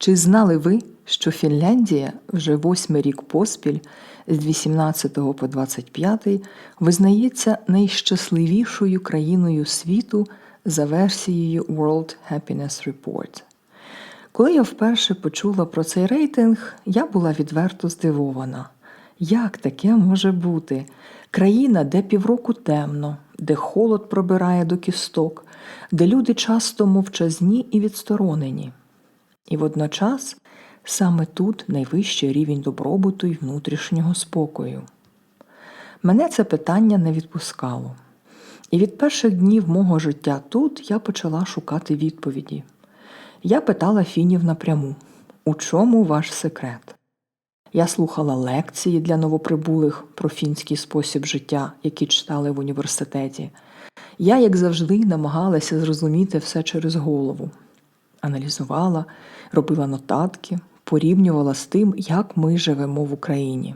Чи знали ви, що Фінляндія вже восьмий рік поспіль з 18 по 25 визнається найщасливішою країною світу за версією World Happiness Report? Коли я вперше почула про цей рейтинг, я була відверто здивована. Як таке може бути? Країна, де півроку темно, де холод пробирає до кісток, де люди часто мовчазні і відсторонені. І водночас саме тут найвищий рівень добробуту і внутрішнього спокою. Мене це питання не відпускало. І від перших днів мого життя тут я почала шукати відповіді. Я питала фінів напряму, у чому ваш секрет? Я слухала лекції для новоприбулих про фінський спосіб життя, які читали в університеті. Я, як завжди, намагалася зрозуміти все через голову, аналізувала, робила нотатки, порівнювала з тим, як ми живемо в Україні.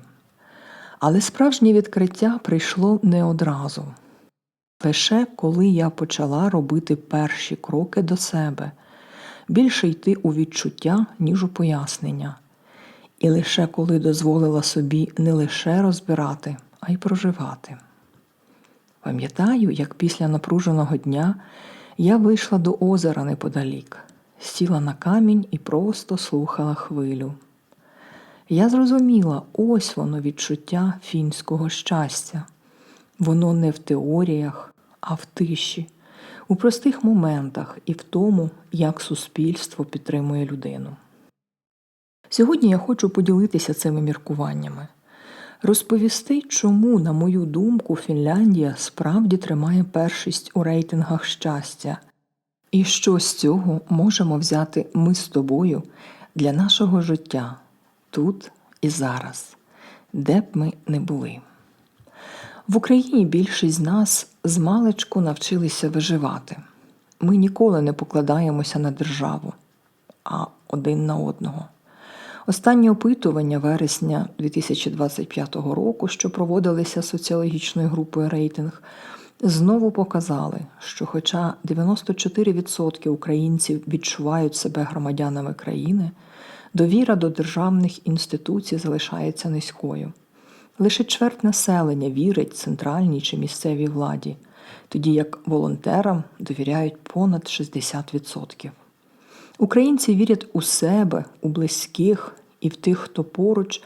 Але справжнє відкриття прийшло не одразу. Лише коли я почала робити перші кроки до себе, більше йти у відчуття, ніж у пояснення. І лише коли дозволила собі не лише розбирати, а й проживати. Пам'ятаю, як після напруженого дня я вийшла до озера неподалік, сіла на камінь і просто слухала хвилю. Я зрозуміла, ось воно відчуття фінського щастя. Воно не в теоріях, а в тиші, у простих моментах і в тому, як суспільство підтримує людину. Сьогодні я хочу поділитися цими міркуваннями, розповісти, чому, на мою думку, Фінляндія справді тримає першість у рейтингах щастя, і що з цього можемо взяти ми з тобою для нашого життя тут і зараз, де б ми не були. В Україні більшість з нас з маличку навчилися виживати. Ми ніколи не покладаємося на державу, а один на одного. Останні опитування вересня 2025 року, що проводилися соціологічною групою рейтинг, знову показали, що, хоча 94% українців відчувають себе громадянами країни, довіра до державних інституцій залишається низькою. Лише чверть населення вірить центральній чи місцевій владі, тоді як волонтерам довіряють понад 60%. Українці вірять у себе, у близьких і в тих, хто поруч,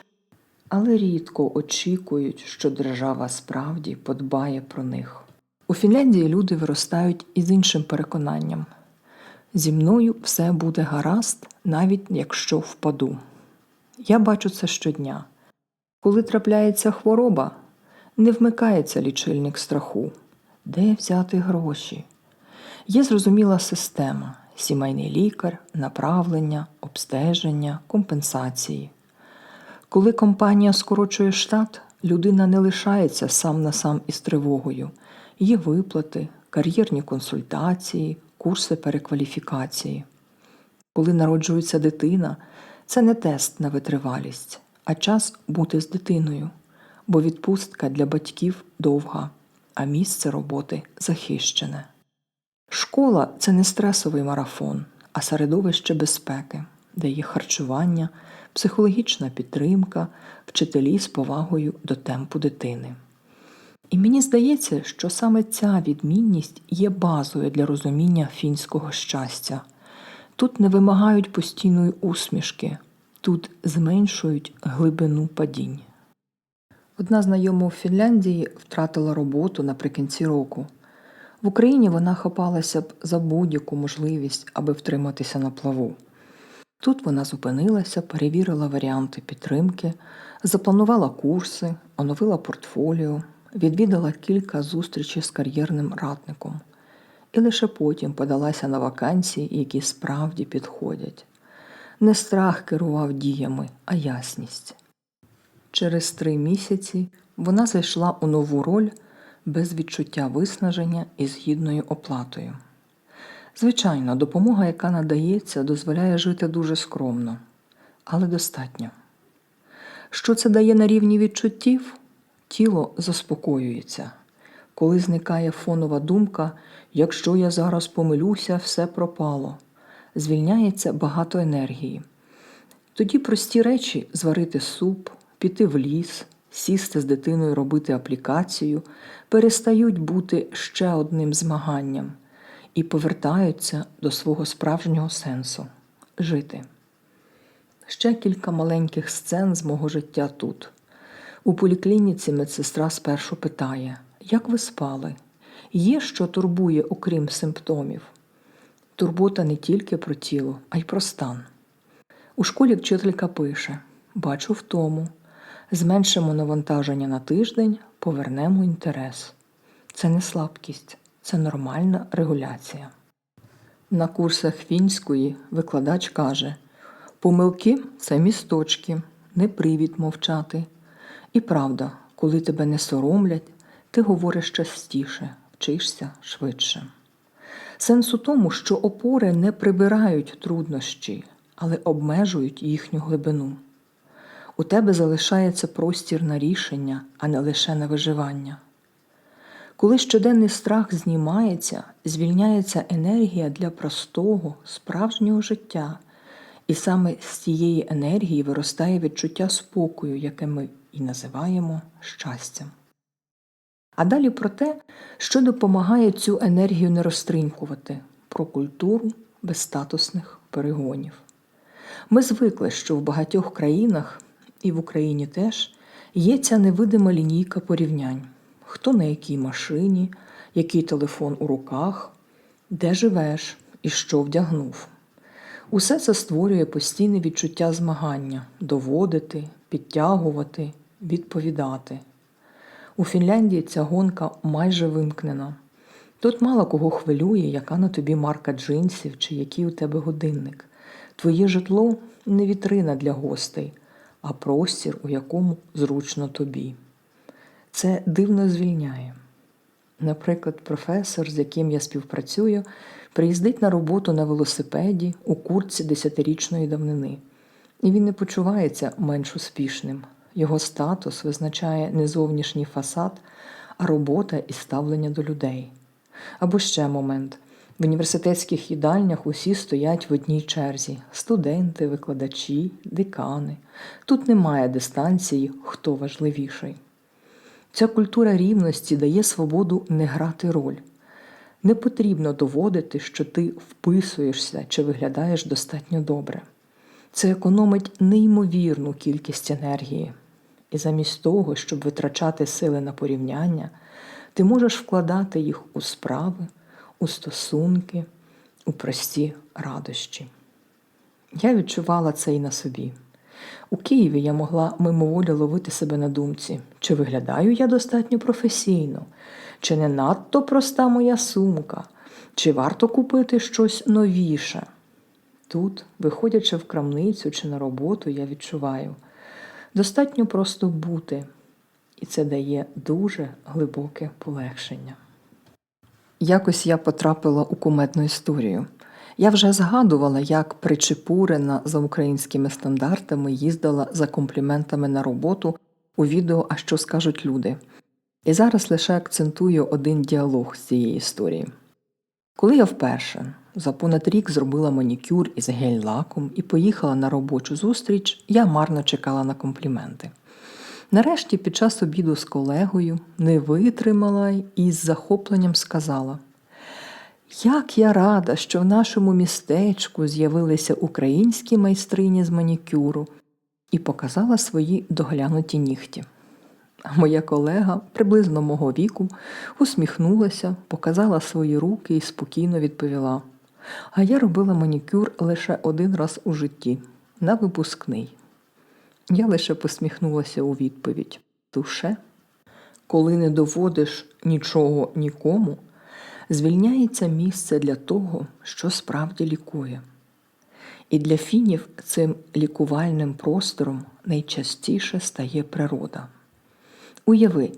але рідко очікують, що держава справді подбає про них. У Фінляндії люди виростають із іншим переконанням зі мною все буде гаразд, навіть якщо впаду. Я бачу це щодня. Коли трапляється хвороба, не вмикається лічильник страху. Де взяти гроші? Є зрозуміла система сімейний лікар, направлення, обстеження, компенсації. Коли компанія скорочує штат, людина не лишається сам на сам із тривогою. Є виплати, кар'єрні консультації, курси перекваліфікації. Коли народжується дитина, це не тест на витривалість, а час бути з дитиною, бо відпустка для батьків довга, а місце роботи захищене. Школа це не стресовий марафон, а середовище безпеки, де є харчування, психологічна підтримка, вчителі з повагою до темпу дитини. І мені здається, що саме ця відмінність є базою для розуміння фінського щастя. Тут не вимагають постійної усмішки, тут зменшують глибину падінь. Одна знайома у Фінляндії втратила роботу наприкінці року. В Україні вона хапалася б за будь-яку можливість, аби втриматися на плаву. Тут вона зупинилася, перевірила варіанти підтримки, запланувала курси, оновила портфоліо, відвідала кілька зустрічей з кар'єрним радником і лише потім подалася на вакансії, які справді підходять. Не страх керував діями, а ясність. Через три місяці вона зайшла у нову роль без відчуття виснаження і з гідною оплатою. Звичайно, допомога, яка надається, дозволяє жити дуже скромно, але достатньо. Що це дає на рівні відчуттів? Тіло заспокоюється. Коли зникає фонова думка, якщо я зараз помилюся, все пропало, звільняється багато енергії. Тоді прості речі зварити суп, піти в ліс, сісти з дитиною робити аплікацію, перестають бути ще одним змаганням і повертаються до свого справжнього сенсу жити. Ще кілька маленьких сцен з мого життя тут. У поліклініці медсестра спершу питає, як ви спали? Є що турбує, окрім симптомів? Турбота не тільки про тіло, а й про стан. У школі вчителька пише: Бачу втому, зменшимо навантаження на тиждень, повернемо інтерес. Це не слабкість, це нормальна регуляція. На курсах фінської викладач каже: помилки це місточки, не привід мовчати. І правда, коли тебе не соромлять, ти говориш частіше, вчишся швидше. Сенс у тому, що опори не прибирають труднощі, але обмежують їхню глибину. У тебе залишається простір на рішення, а не лише на виживання. Коли щоденний страх знімається, звільняється енергія для простого, справжнього життя, і саме з цієї енергії виростає відчуття спокою, яке ми і називаємо щастям. А далі про те, що допомагає цю енергію не розтринькувати, про культуру безстатусних перегонів. Ми звикли, що в багатьох країнах, і в Україні теж, є ця невидима лінійка порівнянь хто на якій машині, який телефон у руках, де живеш і що вдягнув. Усе це створює постійне відчуття змагання доводити, підтягувати, відповідати. У Фінляндії ця гонка майже вимкнена. Тут мало кого хвилює, яка на тобі марка джинсів чи який у тебе годинник. Твоє житло не вітрина для гостей, а простір, у якому зручно тобі. Це дивно звільняє. Наприклад, професор, з яким я співпрацюю, приїздить на роботу на велосипеді у куртці десятирічної давнини, і він не почувається менш успішним. Його статус визначає не зовнішній фасад, а робота і ставлення до людей. Або ще момент. В університетських їдальнях усі стоять в одній черзі: студенти, викладачі, декани. Тут немає дистанції, хто важливіший. Ця культура рівності дає свободу не грати роль. Не потрібно доводити, що ти вписуєшся чи виглядаєш достатньо добре. Це економить неймовірну кількість енергії. І замість того, щоб витрачати сили на порівняння, ти можеш вкладати їх у справи, у стосунки, у прості радощі. Я відчувала це і на собі. У Києві я могла мимоволі ловити себе на думці, чи виглядаю я достатньо професійно, чи не надто проста моя сумка, чи варто купити щось новіше. Тут, виходячи в крамницю чи на роботу, я відчуваю, достатньо просто бути, і це дає дуже глибоке полегшення. Якось я потрапила у кумедну історію. Я вже згадувала, як причепурена за українськими стандартами їздила за компліментами на роботу у відео А що скажуть люди. І зараз лише акцентую один діалог з цієї історії. Коли я вперше за понад рік зробила манікюр із гель-лаком і поїхала на робочу зустріч, я марно чекала на компліменти. Нарешті, під час обіду з колегою не витримала і з захопленням сказала. Як я рада, що в нашому містечку з'явилися українські майстрині з манікюру і показала свої доглянуті нігті. А моя колега, приблизно мого віку, усміхнулася, показала свої руки і спокійно відповіла: А я робила манікюр лише один раз у житті, на випускний. Я лише посміхнулася у відповідь: Туше, коли не доводиш нічого нікому звільняється місце для того, що справді лікує. І для фінів цим лікувальним простором найчастіше стає природа. Уяви,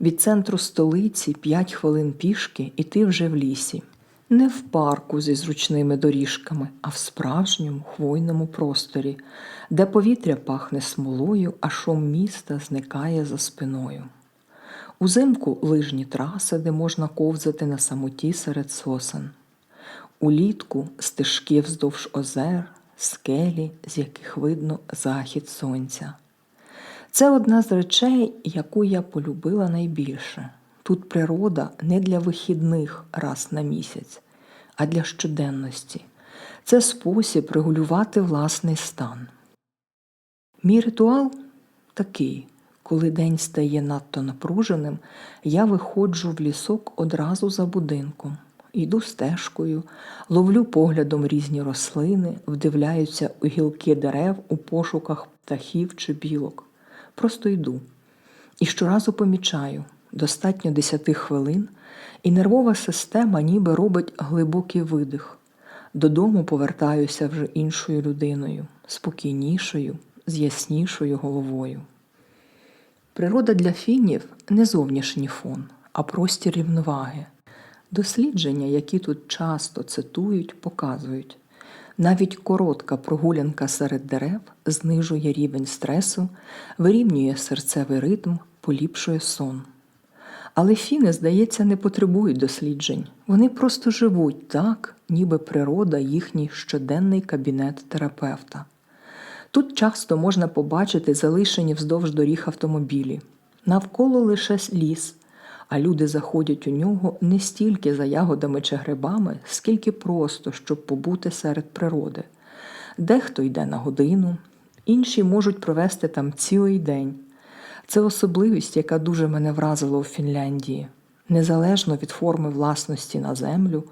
від центру столиці 5 хвилин пішки, і ти вже в лісі, не в парку зі зручними доріжками, а в справжньому хвойному просторі, де повітря пахне смолою, а шум міста зникає за спиною. Узимку лижні траси, де можна ковзати на самоті серед сосен. Улітку стежки вздовж озер, скелі, з яких видно захід сонця. Це одна з речей, яку я полюбила найбільше. Тут природа не для вихідних раз на місяць, а для щоденності. Це спосіб регулювати власний стан. Мій ритуал такий. Коли день стає надто напруженим, я виходжу в лісок одразу за будинком, йду стежкою, ловлю поглядом різні рослини, вдивляюся у гілки дерев у пошуках птахів чи білок. Просто йду. І щоразу помічаю достатньо 10 хвилин, і нервова система ніби робить глибокий видих. Додому повертаюся вже іншою людиною, спокійнішою, з яснішою головою. Природа для фінів не зовнішній фон, а простір рівноваги. Дослідження, які тут часто цитують, показують, навіть коротка прогулянка серед дерев знижує рівень стресу, вирівнює серцевий ритм, поліпшує сон. Але фіни, здається, не потребують досліджень. Вони просто живуть так, ніби природа їхній щоденний кабінет терапевта. Тут часто можна побачити залишені вздовж доріг автомобілі. Навколо лише ліс, а люди заходять у нього не стільки за ягодами чи грибами, скільки просто, щоб побути серед природи. Дехто йде на годину, інші можуть провести там цілий день. Це особливість, яка дуже мене вразила у Фінляндії. Незалежно від форми власності на землю,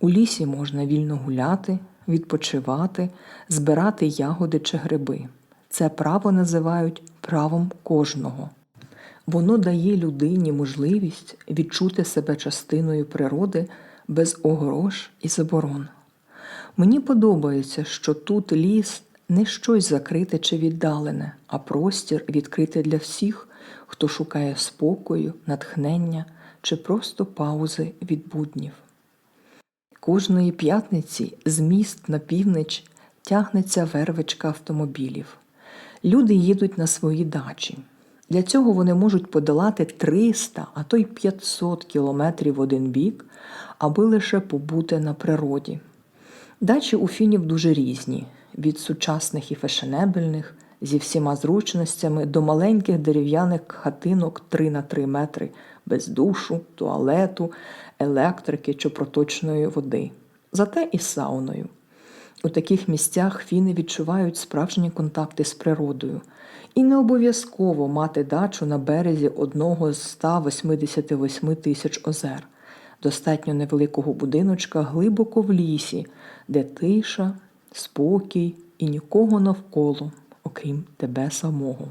у лісі можна вільно гуляти, відпочивати, збирати ягоди чи гриби. Це право називають правом кожного. Воно дає людині можливість відчути себе частиною природи без огорош і заборон. Мені подобається, що тут ліс не щось закрите чи віддалене, а простір відкритий для всіх, хто шукає спокою, натхнення чи просто паузи від буднів. Кожної п'ятниці з міст на північ тягнеться вервичка автомобілів. Люди їдуть на свої дачі. Для цього вони можуть подолати 300, а то й 500 кілометрів в один бік, аби лише побути на природі. Дачі у фінів дуже різні: від сучасних і фешенебельних, зі всіма зручностями до маленьких дерев'яних хатинок 3 на 3 метри без душу, туалету, електрики чи проточної води, зате і сауною. У таких місцях фіни відчувають справжні контакти з природою, і не обов'язково мати дачу на березі одного з 188 тисяч озер, достатньо невеликого будиночка глибоко в лісі, де тиша, спокій і нікого навколо, окрім тебе самого.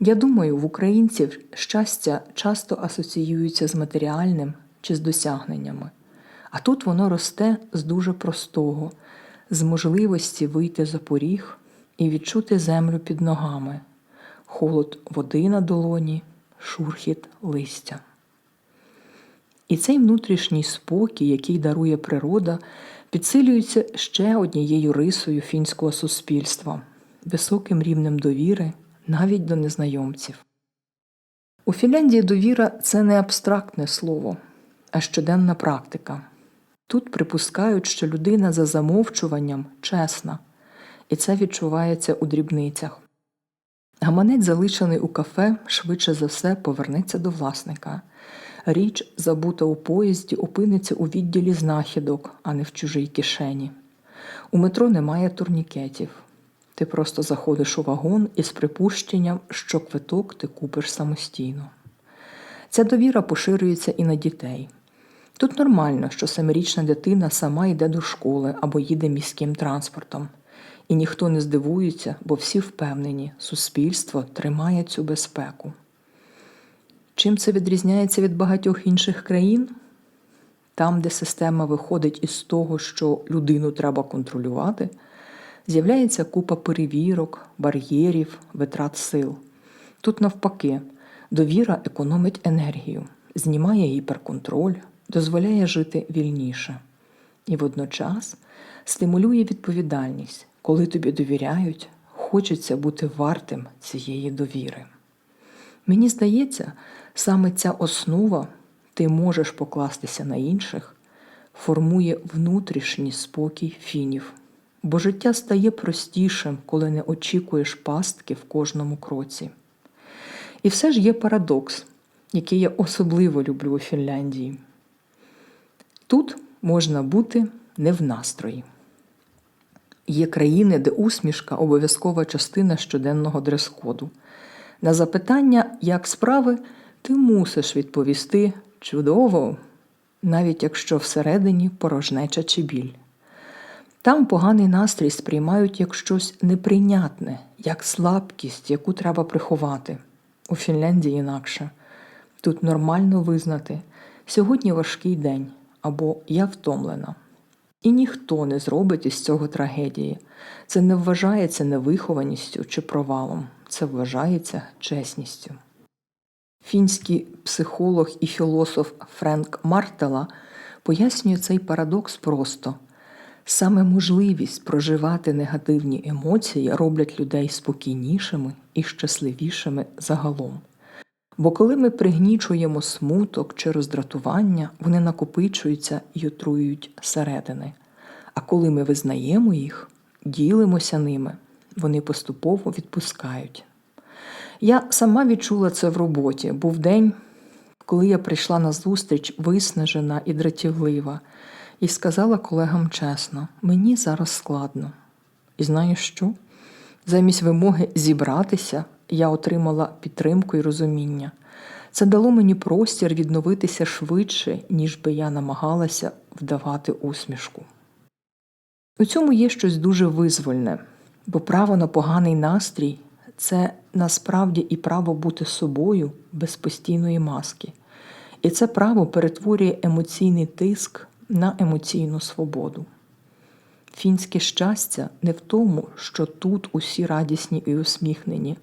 Я думаю, в українців щастя часто асоціюється з матеріальним чи з досягненнями, а тут воно росте з дуже простого, з можливості вийти за поріг і відчути землю під ногами, холод води на долоні, шурхіт листя. І цей внутрішній спокій, який дарує природа, підсилюється ще однією рисою фінського суспільства високим рівнем довіри навіть до незнайомців. У Фінляндії довіра це не абстрактне слово, а щоденна практика. Тут припускають, що людина за замовчуванням чесна, і це відчувається у дрібницях. Гаманець, залишений у кафе, швидше за все повернеться до власника. Річ, забута у поїзді, опиниться у відділі знахідок, а не в чужій кишені. У метро немає турнікетів. Ти просто заходиш у вагон із припущенням, що квиток ти купиш самостійно. Ця довіра поширюється і на дітей. Тут нормально, що семирічна дитина сама йде до школи або їде міським транспортом. І ніхто не здивується, бо всі впевнені, суспільство тримає цю безпеку. Чим це відрізняється від багатьох інших країн? Там, де система виходить із того, що людину треба контролювати, з'являється купа перевірок, бар'єрів, витрат сил. Тут, навпаки, довіра економить енергію, знімає гіперконтроль, дозволяє жити вільніше і водночас стимулює відповідальність, коли тобі довіряють, хочеться бути вартим цієї довіри. Мені здається, саме ця основа ти можеш покластися на інших, формує внутрішній спокій фінів, бо життя стає простішим, коли не очікуєш пастки в кожному кроці. І все ж є парадокс, який я особливо люблю у Фінляндії. Тут можна бути не в настрої. Є країни, де усмішка обов'язкова частина щоденного дрес-коду. На запитання, як справи, ти мусиш відповісти чудово, навіть якщо всередині порожнеча чи біль. Там поганий настрій сприймають як щось неприйнятне, як слабкість, яку треба приховати. У Фінляндії інакше. Тут нормально визнати сьогодні важкий день або я втомлена. І ніхто не зробить із цього трагедії. Це не вважається невихованістю чи провалом, це вважається чесністю. Фінський психолог і філософ Френк Мартела пояснює цей парадокс просто саме можливість проживати негативні емоції роблять людей спокійнішими і щасливішими загалом. Бо коли ми пригнічуємо смуток чи роздратування, вони накопичуються і отруюють середини. А коли ми визнаємо їх, ділимося ними, вони поступово відпускають. Я сама відчула це в роботі. Був день, коли я прийшла на зустріч виснажена і дратівлива, і сказала колегам чесно: мені зараз складно. І знаєш що? Замість вимоги зібратися я отримала підтримку і розуміння. Це дало мені простір відновитися швидше, ніж би я намагалася вдавати усмішку. У цьому є щось дуже визвольне, бо право на поганий настрій це насправді і право бути собою без постійної маски. І це право перетворює емоційний тиск на емоційну свободу. Фінське щастя не в тому, що тут усі радісні і усміхнені,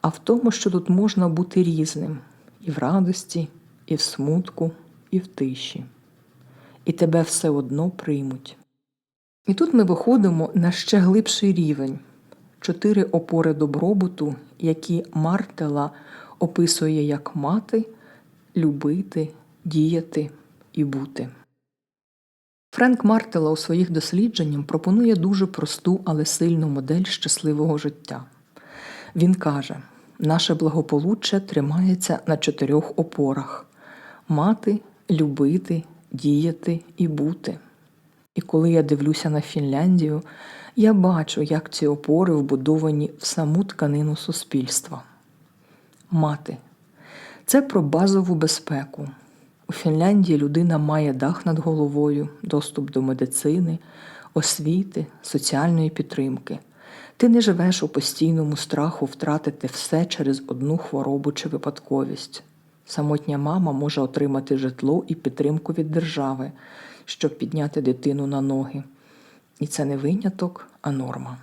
а в тому, що тут можна бути різним і в радості, і в смутку, і в тиші. І тебе все одно приймуть. І тут ми виходимо на ще глибший рівень чотири опори добробуту, які Мартела описує як мати, любити, діяти і бути. Френк Мартела у своїх дослідженнях пропонує дуже просту, але сильну модель щасливого життя. Він каже, наше благополуччя тримається на чотирьох опорах мати, любити, діяти і бути. І коли я дивлюся на Фінляндію, я бачу, як ці опори вбудовані в саму тканину суспільства. Мати це про базову безпеку. У Фінляндії людина має дах над головою, доступ до медицини, освіти, соціальної підтримки. Ти не живеш у постійному страху втратити все через одну хворобу чи випадковість. Самотня мама може отримати житло і підтримку від держави, щоб підняти дитину на ноги. І це не виняток, а норма.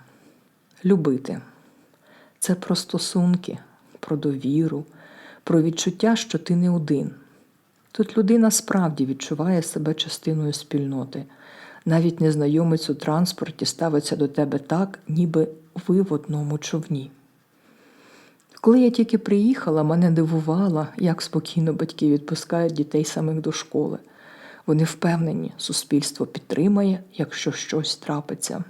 Любити це про стосунки, про довіру, про відчуття, що ти не один. Тут людина справді відчуває себе частиною спільноти. Навіть незнайомець у транспорті ставиться до тебе так, ніби ви в одному човні. Коли я тільки приїхала, мене дивувало, як спокійно батьки відпускають дітей самих до школи. Вони впевнені, суспільство підтримає, якщо щось трапиться.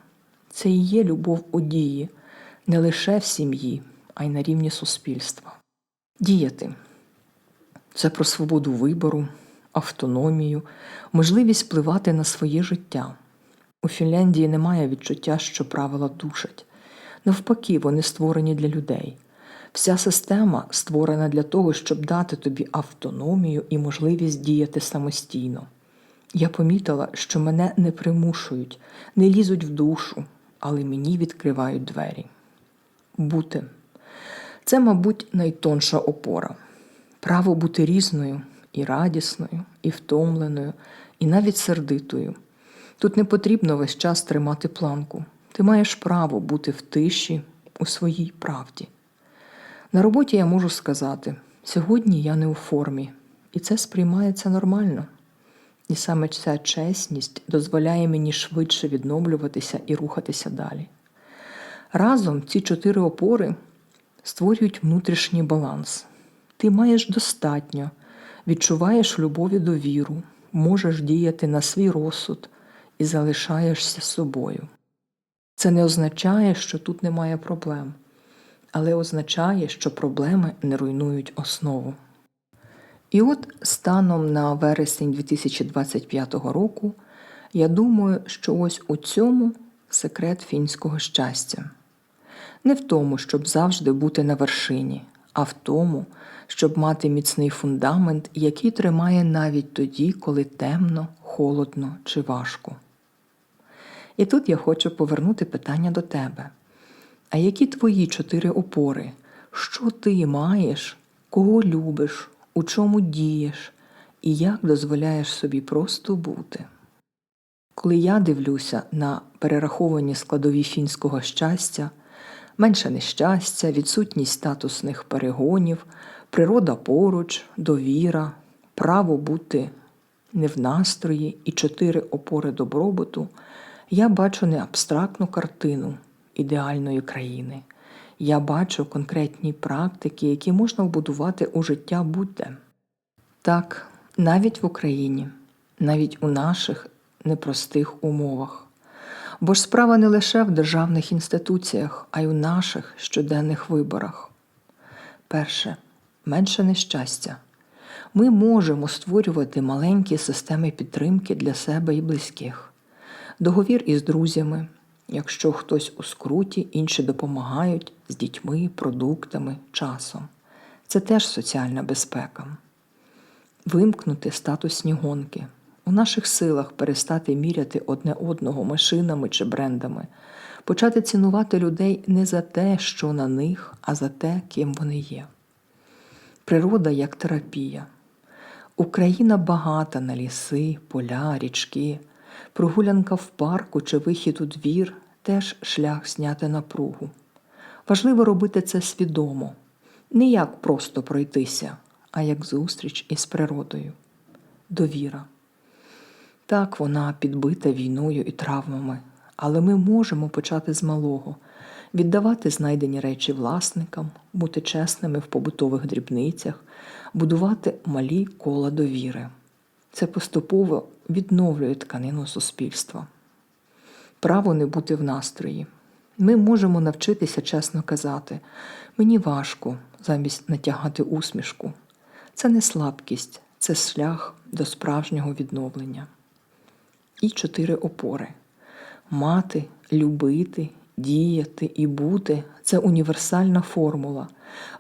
Це і є любов у дії, не лише в сім'ї, а й на рівні суспільства. Діяти це про свободу вибору, автономію, можливість впливати на своє життя. У Фінляндії немає відчуття, що правила душать. Навпаки, вони створені для людей. Вся система створена для того, щоб дати тобі автономію і можливість діяти самостійно. Я помітила, що мене не примушують, не лізуть в душу, але мені відкривають двері. Бути це, мабуть, найтонша опора. Право бути різною і радісною, і втомленою, і навіть сердитою. Тут не потрібно весь час тримати планку. Ти маєш право бути в тиші у своїй правді. На роботі я можу сказати: сьогодні я не у формі, і це сприймається нормально. І саме ця чесність дозволяє мені швидше відновлюватися і рухатися далі. Разом ці чотири опори створюють внутрішній баланс. Ти маєш достатньо, відчуваєш любов і довіру, можеш діяти на свій розсуд і залишаєшся собою. Це не означає, що тут немає проблем, але означає, що проблеми не руйнують основу. І от станом на вересень 2025 року я думаю, що ось у цьому секрет фінського щастя. Не в тому, щоб завжди бути на вершині, а в тому, щоб мати міцний фундамент, який тримає навіть тоді, коли темно, холодно чи важко. І тут я хочу повернути питання до тебе. А які твої чотири опори? Що ти маєш, кого любиш, у чому дієш і як дозволяєш собі просто бути? Коли я дивлюся на перераховані складові фінського щастя, менше нещастя, відсутність статусних перегонів, природа поруч, довіра, право бути не в настрої і чотири опори добробуту, я бачу не абстрактну картину ідеальної країни. Я бачу конкретні практики, які можна вбудувати у життя будь-де. Так, навіть в Україні, навіть у наших непростих умовах. Бо ж справа не лише в державних інституціях, а й у наших щоденних виборах. Перше менше нещастя. Ми можемо створювати маленькі системи підтримки для себе і близьких, договір із друзями. Якщо хтось у скруті, інші допомагають з дітьми, продуктами, часом. Це теж соціальна безпека. Вимкнути статусні гонки. У наших силах перестати міряти одне одного машинами чи брендами, почати цінувати людей не за те, що на них, а за те, ким вони є. Природа як терапія. Україна багата на ліси, поля, річки, прогулянка в парку чи вихід у двір теж шлях зняти напругу. Важливо робити це свідомо, не як просто пройтися, а як зустріч із природою. Довіра. Так, вона підбита війною і травмами, але ми можемо почати з малого, віддавати знайдені речі власникам, бути чесними в побутових дрібницях, будувати малі кола довіри. Це поступово відновлює тканину суспільства. Право не бути в настрої. Ми можемо навчитися чесно казати мені важко замість натягати усмішку. Це не слабкість, це шлях до справжнього відновлення. І чотири опори: мати, любити, діяти і бути це універсальна формула.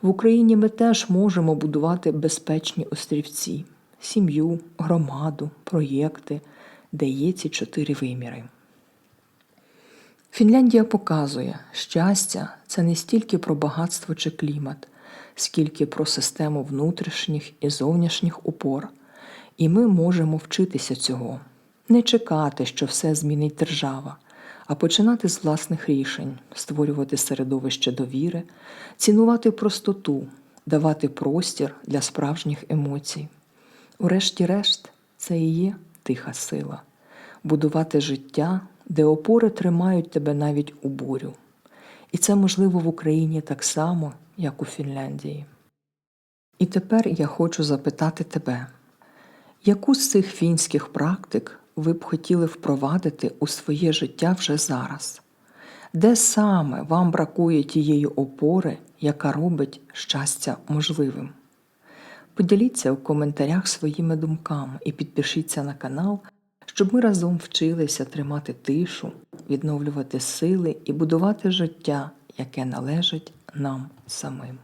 В Україні ми теж можемо будувати безпечні острівці, сім'ю, громаду, проєкти, де є ці чотири виміри. Фінляндія показує, щастя це не стільки про багатство чи клімат, скільки про систему внутрішніх і зовнішніх опор. І ми можемо вчитися цього, не чекати, що все змінить держава, а починати з власних рішень, створювати середовище довіри, цінувати простоту, давати простір для справжніх емоцій. Урешті-решт, це і є тиха сила, будувати життя, де опори тримають тебе навіть у бурю. І це можливо в Україні так само, як у Фінляндії. І тепер я хочу запитати тебе, яку з цих фінських практик ви б хотіли впровадити у своє життя вже зараз? Де саме вам бракує тієї опори, яка робить щастя можливим? Поділіться у коментарях своїми думками і підпишіться на канал, щоб ми разом вчилися тримати тишу, відновлювати сили і будувати життя, яке належить нам самим.